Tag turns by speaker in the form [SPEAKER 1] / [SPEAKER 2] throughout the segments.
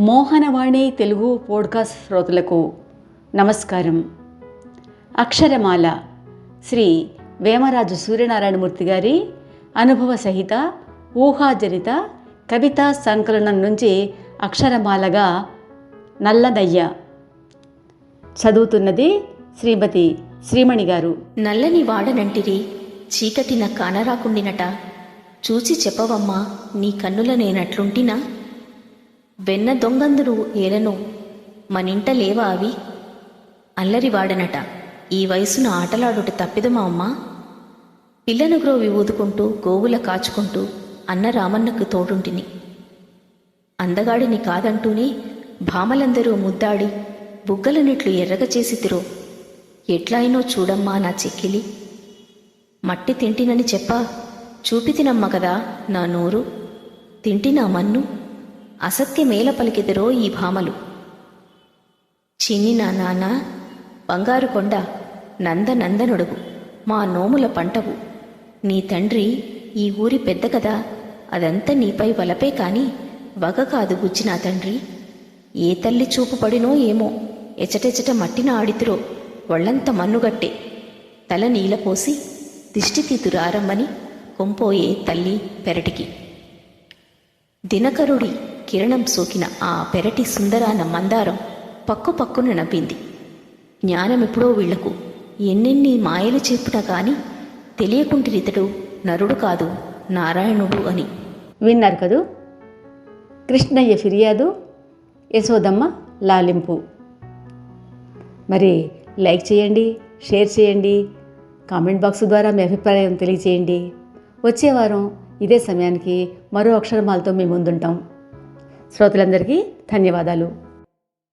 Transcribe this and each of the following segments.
[SPEAKER 1] Mohanavani Telugu podcast శ్రోతలకు నమస్కారం. అక్షరమాల శ్రీ వేమరాజు సూర్యనారాయణమూర్తి గారి అనుభవ సహిత ఊహాజనిత కవితా సంకలనం నుంచి అక్షరమాలగా నల్లదయ్య చదువుతున్నది శ్రీమతి శ్రీమణి గారు.
[SPEAKER 2] నల్లని వాడనంటిరి చీకటిన కానరాకుండినట. చూచి చెప్పవమ్మా నీ కన్నులనేనట్లుంటినా? వెన్న దొంగందురు ఏలనో మనింట లేవా అవి? అల్లరివాడనట. ఈ వయసున ఆటలాడుట తప్పిదమా అమ్మా? పిల్లను గ్రోవి ఊదుకుంటూ గోవుల కాచుకుంటూ అన్న రామన్నకు తోడుంటిని. అందగాడిని కాదంటూనే భామలందరూ ముద్దాడి బుగ్గలనిట్లు ఎర్రగ చేసితిరో ఎట్లాయినో చూడమ్మా నా చెక్కిలి. మట్టి తింటినని చెప్పా. చూపి తినమ్మ కదా నా నోరు. తింటినా మన్ను. అసత్యమేల పలికెదరో ఈ భామలు. చిన్ని నా నాన్న బంగారు కొండ నందనందనుడుగు మా నోముల పంటవు. నీ తండ్రి ఈ ఊరి పెద్ద కదా అదంతా నీపై వలపే కాని వగ కాదు గుజ్జి నా తండ్రి. ఏ తల్లి చూపు పడినో ఏమో ఎచటెచట మట్టిన ఆడితురో ఒళ్ళంత మన్నుగట్టే. తల నీల పోసి దిష్టి కొంపోయే తల్లి పెరటికి. దినకరుడి కిరణం సోకిన ఆ పెరటి సుందరాన మందారం పక్కు పక్కున నవ్వింది. జ్ఞానమెప్పుడో వీళ్ళకు ఎన్నెన్ని మాయలు చెప్పునా కాని తెలియకుంటిరితడు నరుడు కాదు నారాయణుడు అని.
[SPEAKER 1] విన్నారు కదూ? కృష్ణయ్య ఫిర్యాదు యశోదమ్మ లాలింపు. మరి లైక్ చేయండి షేర్ చేయండి కామెంట్ బాక్స్ ద్వారా మీ అభిప్రాయం తెలియచేయండి. వచ్చే వారం ఇదే సమయానికి మరో అక్షరమాలతో మీ ముందుంటాం. శ్రోతలందరికీ ధన్యవాదాలు.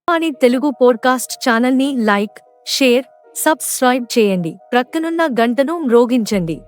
[SPEAKER 3] అని తెలుగు పోడ్కాస్ట్ ఛానల్ని లైక్ షేర్ సబ్స్క్రైబ్ చేయండి. ప్రక్కనున్న గంటను మ్రోగించండి.